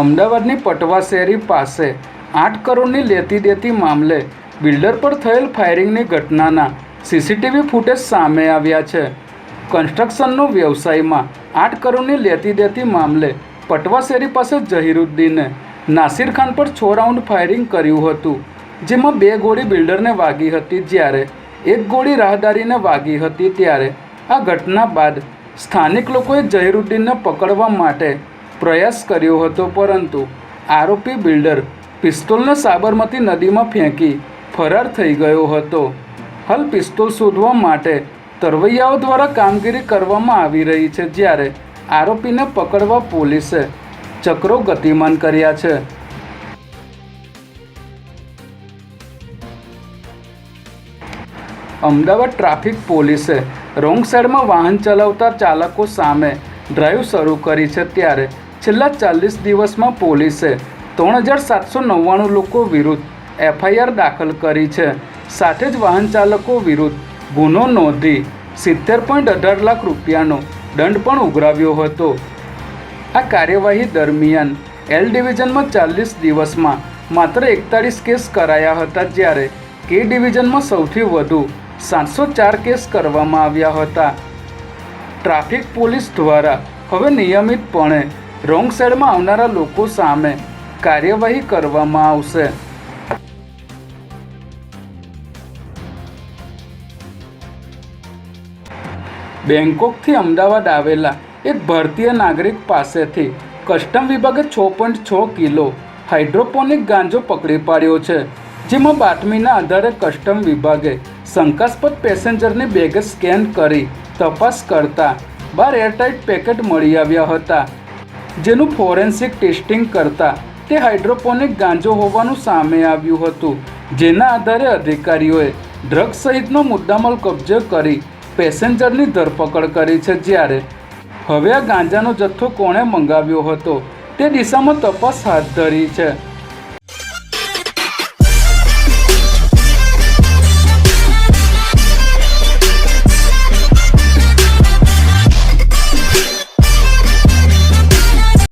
અમદાવાદની પટવા શેરી પાસે આઠ કરોડની લેતી દેતી મામલે બિલ્ડર પર થયેલ ફાયરિંગની ઘટનાના સીસીટીવી ફૂટેજ સામે આવ્યા છે. કન્સ્ટ્રક્શનનો વ્યવસાયમાં આઠ કરોડની લેતી દેતી મામલે પટવા શેરી પાસે ઝહીરુદ્દીને નાસિર ખાન પર છ રાઉન્ડ ફાયરિંગ કર્યું હતું, જેમાં બે ગોળી બિલ્ડરને વાગી હતી જ્યારે એક ગોળી રાહદારીને વાગી હતી ત્યારે આ ઘટના બાદ સ્થાનિક લોકોએ ઝહીરુદ્દીનને પકડવા માટે પ્રયાસ કર્યો હતો, પરંતુ આરોપી બિલ્ડર પિસ્તોલને સાબરમતી નદીમાં ફેંકી ફરાર થઈ ગયો હતો. હાલ પિસ્તોલ શોધવા માટે તરવૈયાઓ દ્વારા કામગીરી કરવામાં આવી રહી છે, જ્યારે આરોપીને પકડવા પોલીસે ચક્રો ગતિમાન કર્યા છે. અમદાવાદ ટ્રાફિક પોલીસે રોંગ સાઈડમાં વાહન ચલાવતા ચાલકો સામે ડ્રાઈવ શરૂ કરી છે, ત્યારે છેલ્લા ચાલીસ દિવસમાં પોલીસે ત્રણ હજાર સાતસો નવ્વાણું લોકો વિરુદ્ધ એફઆઈઆર દાખલ કરી છે. સાથે જ વાહન ચાલકો વિરુદ્ધ ગુનો નોંધી સિત્તેર પોઈન્ટ અઢાર લાખ રૂપિયાનો દંડ પણ ઉઘરાવ્યો હતો. આ કાર્યવાહી દરમિયાન એલ ડિવિઝનમાં ચાલીસ દિવસમાં માત્ર એકતાળીસ કેસ કરાયા હતા, જ્યારે કે ડિવિઝનમાં સૌથી વધુ સાતસો ચાર કેસ કરવામાં આવ્યા હતા. ટ્રાફિક પોલીસ દ્વારા હવે નિયમિતપણે રોંગ સાઈડમાં આવનારા લોકો સામે કાર્યવાહી કરવામાં આવશે. બેંકોકથી અમદાવાદ આવેલા એક ભારતીય નાગરિક પાસેથી કસ્ટમ વિભાગે છ પોઈન્ટ છ કિલો હાઇડ્રોપોનિક ગાંજો પકડી પાડ્યો છે, જેમાં બાતમીના આધારે કસ્ટમ વિભાગે શંકાસ્પદ પેસેન્જરની બેગ સ્કેન કરી તપાસ કરતા બાર એરટાઇટ પેકેટ મળી આવ્યા હતા. જેનું ફોરેન્સિક ટેસ્ટિંગ કરતા તે હાઇડ્રોપોનિક ગાંજો હોવાનું સામે આવ્યું હતું, જેના આધારે અધિકારીઓએ ડ્રગ્સ સહિતનો મુદ્દામાલ કબજે કરી પેસેન્જરની ધરપકડ કરી છે જ્યારે હવે આ ગાંજાનો જથ્થો કોણે મંગાવ્યો હતો તે દિશામાં તપાસ હાથ ધરી છે.